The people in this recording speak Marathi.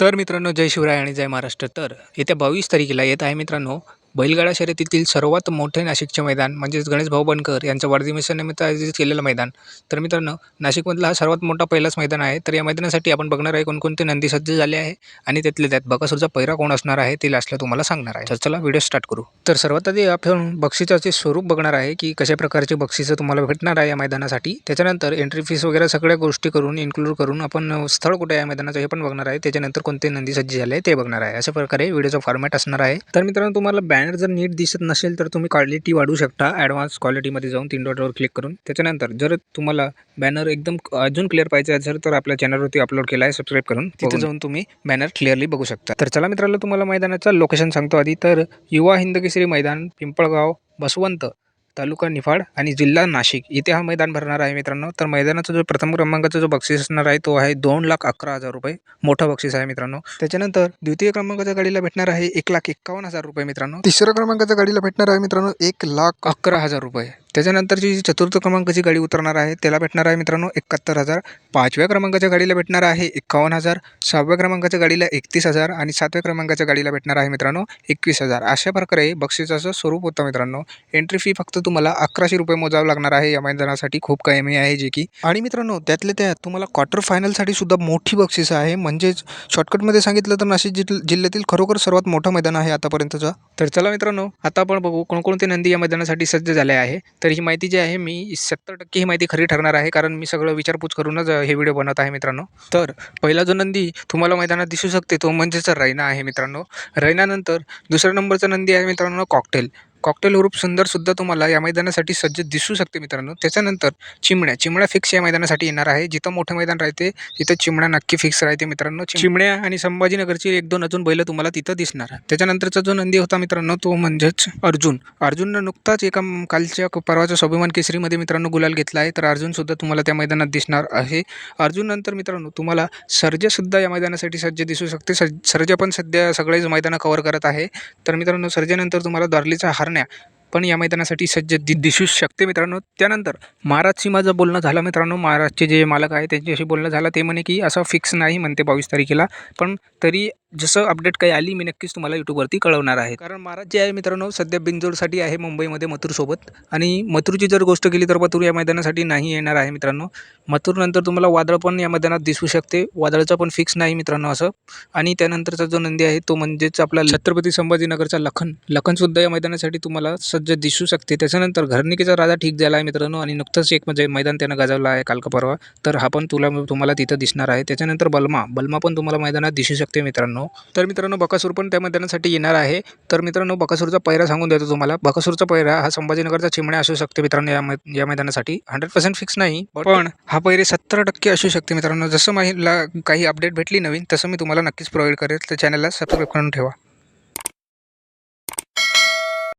तर मित्रांनो जय शिवराय आणि जय महाराष्ट्र. तर येत्या बावीस तारखेला येत आहे मित्रांनो बैलगाडा शर्यतीतील सर्वात मोठे नाशिकचे मैदान म्हणजेच गणेश भाऊ बनकर यांच्या वाढदिवसानिमित्त आयोजित केलेलं मैदान. तर मित्रांनो नाशिकमधला हा सर्वात मोठा पहिलाच मैदान आहे. तर या मैदानासाठी आपण बघणार आहे कोणकोणते नंदी सज्ज झाले आहे आणि त्यातले त्यात बकासूरचा पहिरा कोण असणार आहे ते लास्टला तुम्हाला सांगणार आहे. तर चला व्हिडिओ स्टार्ट करू. तर सर्वात आधी आपण बक्षिसाचे स्वरूप बघणार आहे की कशा प्रकारचे बक्षिसं तुम्हाला भेटणार आहे या मैदानासाठी. त्याच्यानंतर एंट्री फीस वगैरे सगळ्या गोष्टी करून इन्क्लूड करून आपण स्थळ कुठे आहे या मैदानाचं हे पण बघणार आहे. त्याच्यानंतर कोणते नंदी सज्ज झाले आहे ते बघणार आहे. अशा प्रकारे व्हिडिओचा फॉर्मॅट असणार आहे. तर मित्रांनो तुम्हाला बँड बॅनर जर नीट दिसत नसेल तर तुम्ही क्वालिटी वाढवू शकता. ॲडव्हान्स क्वालिटीमध्ये जाऊन तीन डॉटवर क्लिक करून. त्याच्यानंतर जर तुम्हाला बॅनर एकदम अजून क्लिअर पाहिजे असेल तर आपल्या चॅनलवरती अपलोड केला आहे सबस्क्राईब करून. तिथे जाऊन तुम्ही बॅनर क्लिअरली बघू शकता. तर चला मित्रांनो तुम्हाला मैदानाचं लोकेशन सांगतो आधी. तर युवा हिंदकेसरी मैदान पिंपळगाव बसवंत. तालुका निफाड आणि जिल्हा नाशिक. इथे हा मैदान भरणार आहे मित्रांनो. तर मैदानाचा जो प्रथम क्रमांकाचा जो बक्षीस असणार आहे तो आहे दोन लाख अकरा हजार रुपये. मोठा बक्षीस आहे मित्रांनो. त्याच्यानंतर द्वितीय क्रमांकाच्या गाडीला भेटणार आहे एक लाख एक्कावन्न हजार रुपये मित्रांनो. तिसऱ्या क्रमांकाच्या गाडीला भेटणार आहे मित्रांनो एक लाख अकरा हजार रुपये. त्याच्यानंतरची जी चतुर्थ क्रमांकाची गाडी उतरणार आहे त्याला भेटणार आहे मित्रांनो एकाहत्तर हजार. पाचव्या क्रमांकाच्या गाडीला भेटणार आहे एकावन्न हजार. सहाव्या क्रमांकाच्या गाडीला एकतीस हजार आणि सातव्या क्रमांकाच्या गाडीला भेटणार आहे मित्रांनो एकवीस हजार. अशा प्रकारे बक्षिसाचं स्वरूप होतं मित्रांनो. एंट्री फी फक्त तुम्हाला अकराशे रुपये मोजावं लागणार आहे. या मैदानासाठी खूप कायमी आहे जे की. आणि मित्रांनो त्यातल्या त्यात तुम्हाला क्वार्टर फायनलसाठी सुद्धा मोठी बक्षीस आहे. म्हणजेच शॉर्टकटमध्ये सांगितलं तर नाशिक जिल जिल्ह्यातील खरोखर सर्वात मोठं मैदान आहे आतापर्यंतचं. तर चला मित्रांनो आता आपण बघू कोणकोणते नंदी या मैदानासाठी सज्ज झाले आहे. तर ही माहिती जी आहे मी सत्तर टक्के ही माहिती खरी ठरणार आहे कारण मी सगळं विचारपूस करूनच हे व्हिडिओ बनवत आहे मित्रांनो. तर पहिला जो नंदी तुम्हाला मैदानात दिसू शकते तो म्हणजेच रैना आहे मित्रांनो. रैनानंतर दुसऱ्या नंबरचा नंदी आहे मित्रांनो कॉकटेल. कॉकटेल हुरूप सुंदरसुद्धा तुम्हाला या मैदानासाठी सज्ज दिसू शकते मित्रांनो. त्याच्यानंतर चिमण्या चिमण्या फिक्स या मैदानासाठी येणार आहे. जिथं मोठं मैदान राहते तिथं चिमण्या नक्की फिक्स राहते मित्रांनो. चिमण्या आणि संभाजीनगरची एक दोन अजून बैलं तुम्हाला तिथं दिसणार. त्याच्यानंतरचा जो नंदी होता मित्रांनो तो म्हणजेच अर्जुन. अर्जुननं नुकताच एका कालच्या क- परवाच्या स्वाभिमान केसरीमध्ये मित्रांनो गुलाल घेतला आहे. तर अर्जुनसुद्धा तुम्हाला त्या मैदानात दिसणार आहे. अर्जुन नंतर मित्रांनो तुम्हाला सर्जसुद्धा या मैदानासाठी सज्ज दिसू शकते. सर्ज सर्जा पण सध्या सगळेच मैदानं कव्हर करत आहे. तर मित्रांनो सर्जेनंतर तुम्हाला दार्लीचा हरण्या पण या मैदानासाठी सज्ज दि दिसू शकते मित्रांनो. त्यानंतर महाराजशी माझं बोलणं झालं मित्रांनो. महाराजचे जे मालक आहे त्यांच्याशी बोलणं झालं. ते म्हणे की असं फिक्स नाही म्हणते बावीस तारखेला. पण तरी जसं अपडेट काही आली मी नक्कीच तुम्हाला यूट्यूबवरती कळवणार आहे. कारण महाराज जे आहे मित्रांनो सध्या बिनजोडसाठी आहे मुंबईमध्ये मथुरसोबत. आणि मथुरची जर गोष्ट केली तर मथुर या मैदानासाठी नाही येणार आहे मित्रांनो. मथुरनंतर तुम्हाला वादळ पण या मैदानात दिसू शकते. वादळचा पण फिक्स नाही मित्रांनो असं. आणि त्यानंतरचा जो नंदी आहे तो म्हणजेच आपला छत्रपती संभाजीनगरचा लखन. लखनसुद्धा या मैदानासाठी तुम्हाला सज्ज दिसू शकते. त्याच्यानंतर घरनिकेचा राजा ठीक झाला आहे मित्रांनो. आणि नुकतंच एक म्हणजे मैदान त्यानं गाजवलं आहे कालका परवा. तर हा पण तुला तुम्हाला तिथं दिसणार आहे. त्याच्यानंतर बलमा. बलमा पण तुम्हाला मैदानात दिसू शकते मित्रांनो. मित्रांनो तर मित्रांनो बकासूर पण त्या मैदानासाठी येणार आहे. तर मित्रांनो बकासूरचा पैरा सांगून देतो तुम्हाला. बकासूरचा पैरा हा संभाजीनगरचा चिमण्या असू शकते मित्रांनो या मै या मैदानासाठी. हंड्रेड पर्सेंट फिक्स नाही पण हा पैरे सत्तर टक्के असू शकते मित्रांनो. जसं मला काही अपडेट भेटली नवीन तसं मी तुम्हाला नक्कीच प्रोव्हाइड करेल. तर चॅनलला सबस्क्राईब करून ठेवा.